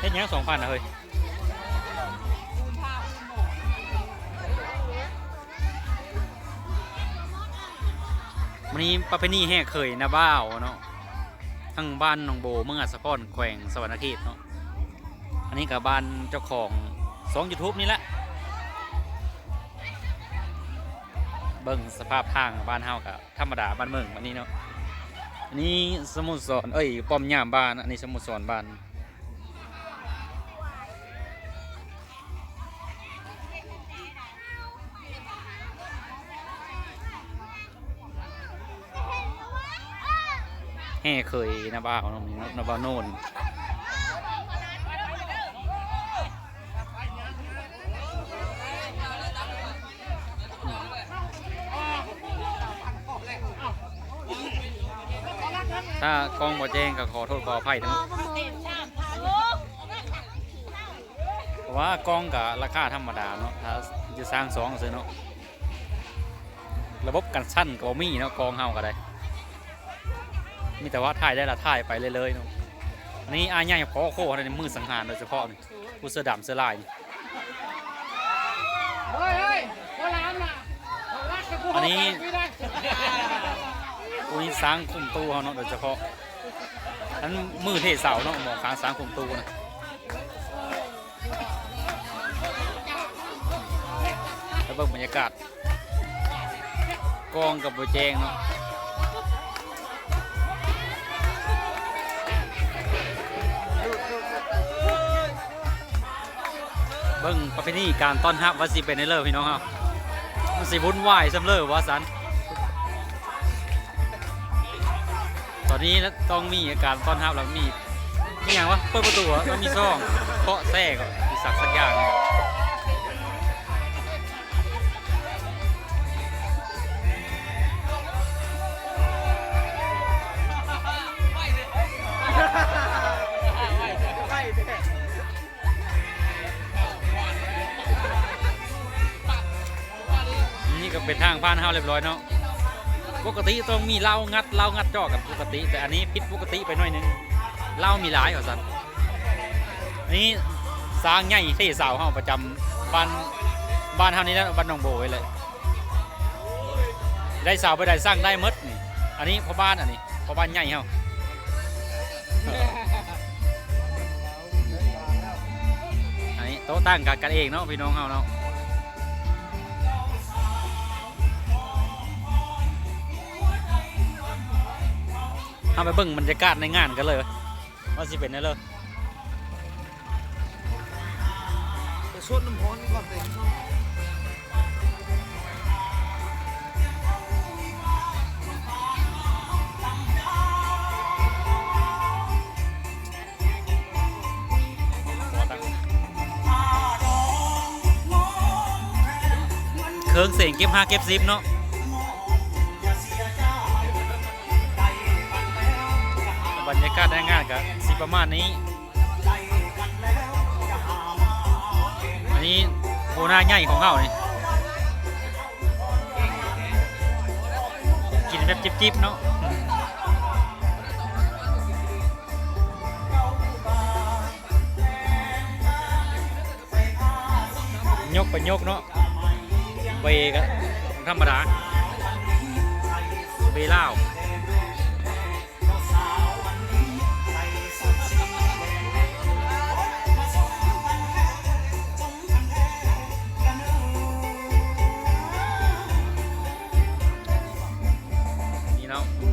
เฮ็ดหยังสองพันนะเฮ้ยมันนี้ประเพณีแห่เคยนะบ้าวเนาะทั้งบ้านหนองโบเมืองอัสสะพรแขวงสวรรณเขตเนาะอันนี้กับบ้านเจ้าของสองยูทูบนี่แหละเบิ่งสภาพทางบ้านเฮากับธรรมดาบ้านเมืองวันนี้เนาะอันนี้สมุทรสอนเอ้ยป้อมยามบ้านอันนี้สมุทรสอนบ้าน แห่เคยนะบ้าวเนาะมีนะบ้าโน่นถ้ากองบ่แจ้งก็ขอโทษขออภัยทั้งเพราะว่ากองกับราคาธรรมดาเนาะถ้าจะสร้างสองซื้อเนาะระบบกันสั้นก็มีเนาะกองเฮาก็ได้ มีแต่ว่าถ่ายได้ละถ่ายไปเรื่อยๆเนาะอันนี้อาใหญ่พอโคในมือสังหารโดยเฉพาะนี่ผู้เสื้อดำเสื้อลายนี่เฮ้ยเฮ้ยโบราณน่ะเขารักกับกูอันนี้ไม่ได้อุ้ยสร้างคุมตู้เขาเนาะโดยเฉพาะนั้นมือเทเสาเนาะหมองค้างสร้างคุมตู้นะแล้วเบิ่งบรรยากาศกองกับบัวแจงเนาะ เบิ้งประเพณีการต้อนรับว่าสิเป็นในเลิศพี่น้องครับมันสิวุ่นวายสำเลิศวะสันตอนนี้ต้องมีอาการต้อนรับแล้วมีมีอย่างวะเปิดประตูอะแล้วมีซ่องเคาะแทรกอีสักสักอย่าง นี่ก็เป็นทางผ่านเฮาเรียบร้อยเนาะปกติต้องมีเหล้างัดเหล้างัดจอกับปกติ แต่อันนี้ผิดปกติไปหน่อยนึงเหล้ามีหลายกว่าสันอันนี้สร้างใหญ่เท่สาวเฮาประจำบ้านบ้านเฮานี่แหละบ้านหนองโบไว้เลย ได้สาวไปได้สร้างได้มดนี่อันนี้พ่อบ้านอันนี้พ่อบ้านใหญ่เฮาอันนี้โต๊ะตั้งกันกันเองเนาะพี่น้องเฮาเนาะ เอาไปเบิ่งบรรยากาศในงานกันเลยว่าสิเป็นไงเลยจะชดน้ำร้อนก่อนเลยเครื่องเสียงเก็บห้าเก็บซิปเนาะ บรรยากาศในงานกับสิประมาณนี้ อันนี้โบนาใหญ่ของเขานี่กินแบบจิบๆเนาะยกไปยกเนาะเบก็ธรรมดาเบเล่า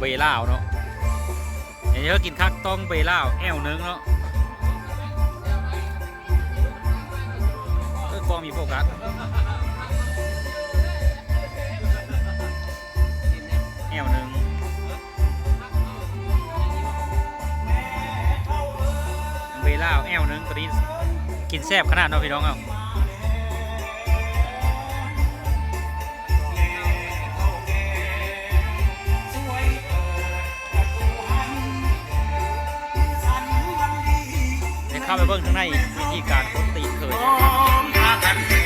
บล่าวเนาะอย่างนี้ก็กินคักต้องเบล่าวแอวนึงเนาะกล้องมีโฟกัสแอวหนึ่งเวล่าแอวนึ่งตัวนี้กินแซ่บขนาดเนาะพี่น้องเอาาไปเบิ่งข้างในวิธีการคนตีนเคย